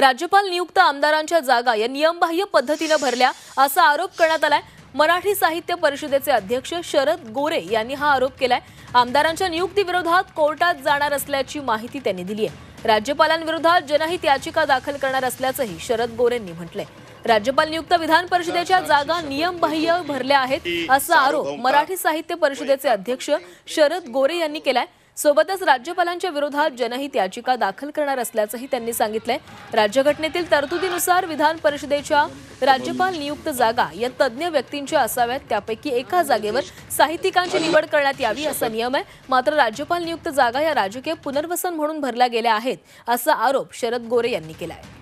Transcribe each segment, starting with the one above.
राज्यपाल नियुक्त आमदारांच्या जागा या नियमबाह्य पद्धतीनं भरल्या असा आरोप करण्यात आलाय. मराठी साहित्य परिषदेचे अध्यक्ष शरद गोरे यांनी हा आरोप केलाय. आमदारांच्या नियुक्तीविरोधात कोर्टात जाणार असल्याची माहिती त्यांनी दिली आहे राज्यपालांविरोधात जनहित याचिका दाखल करणार असल्याचंही शरद गोरेंनी म्हटलंय. राज्यपाल नियुक्त विधान परिषदेच्या जागा नियमबाह्य भरल्या आहेत असा आरोप मराठी साहित्य परिषदेचे अध्यक्ष शरद गोरे यांनी केलाय. सोबतच राज्यपालांच्या विरोधात जनहित याचिका दाखल करणार असल्याचंही त्यांनी सांगितलंय. राज्यघटनेतील तरतुदीनुसार विधान परिषदेच्या राज्यपाल नियुक्त जागा या तज्ज्ञ व्यक्तींच्या असाव्यात. त्यापैकी एका जागेवर साहित्यिकांची निवड करण्यात यावी असा नियम आहे. मात्र राज्यपाल नियुक्त जागा या राजकीय पुनर्वसन म्हणून भरल्या गेल्या आहेत असा आरोप शरद गोरे यांनी केला आहे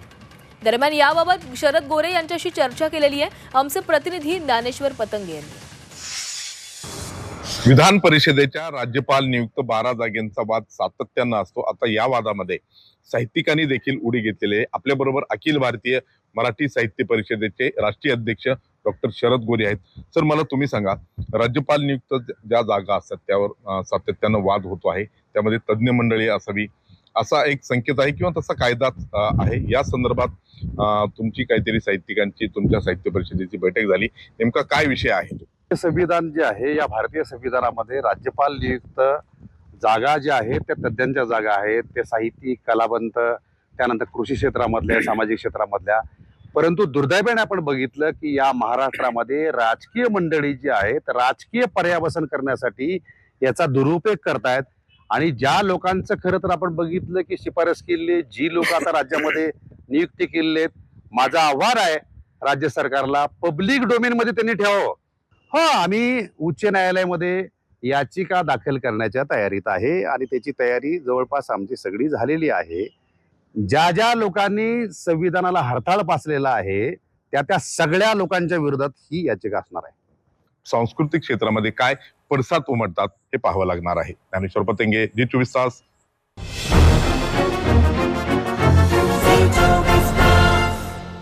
दरम्यान याबाबत शरद गोरे यांच्याशी चर्चा केलेली आहे. आमचे प्रतिनिधी ज्ञानेश्वर पतंगे यांनी. विधान परिषदेच्या राज्यपाल नियुक्त बारा जागेंचा वाद सातत्यानं असतो. आता या वादामध्ये साहित्यिकांनी देखील उडी घेतलेली आहे. आपल्या बरोबर अखिल भारतीय मराठी साहित्य परिषदेचे राष्ट्रीय अध्यक्ष डॉक्टर शरद गोरे आहेत. सर मला तुम्ही सांगा राज्यपाल नियुक्त ज्या जागा असतात त्यावर सातत्यानं वाद होतो आहे. त्यामध्ये तज्ज्ञ मंडळी असावी. असा एक संकेत आहे किंवा तसा कायदा आहे. या संदर्भात तुमची काहीतरी साहित्यिकांची तुमच्या साहित्य परिषदेची बैठक झाली. नेमका काय विषय आहे तो? संविधान जे आहे या भारतीय संविधानामध्ये राज्यपाल नियुक्त जागा ज्या आहेत त्या तज्ज्ञांच्या जागा आहेत. ते साहित्यिक कलावंत त्यानंतर कृषी क्षेत्रामधल्या सामाजिक क्षेत्रामधल्या. परंतु दुर्दैवाने आपण बघितलं की या महाराष्ट्रामध्ये राजकीय मंडळी जी आहेत राजकीय पर्यावसन करण्यासाठी याचा दुरुपयोग करतायत. आणि ज्या लोकांचं खरं तर आपण बघितलं की शिफारस केली जी लोक आता राज्यामध्ये नियुक्ती केलेली आहेत माझं आव्हान आहे राज्य सरकारला पब्लिक डोमेनमध्ये त्यांनी ठेवावं. हो आम्ही उच्च न्यायालयामध्ये याचिका दाखल करण्याच्या तयारीत आहे आणि त्याची तयारी जवळपास आमची सगळी झालेली आहे. ज्या ज्या लोकांनी संविधानाला हरताळ पासलेला आहे त्या त्या सगळ्या लोकांच्या विरोधात ही याचिका असणार आहे. सांस्कृतिक क्षेत्रामध्ये काय पडसाद उमटतात हे पाहावं लागणार आहे. ज्ञानेश्वर पतंगे जी चोवीस तास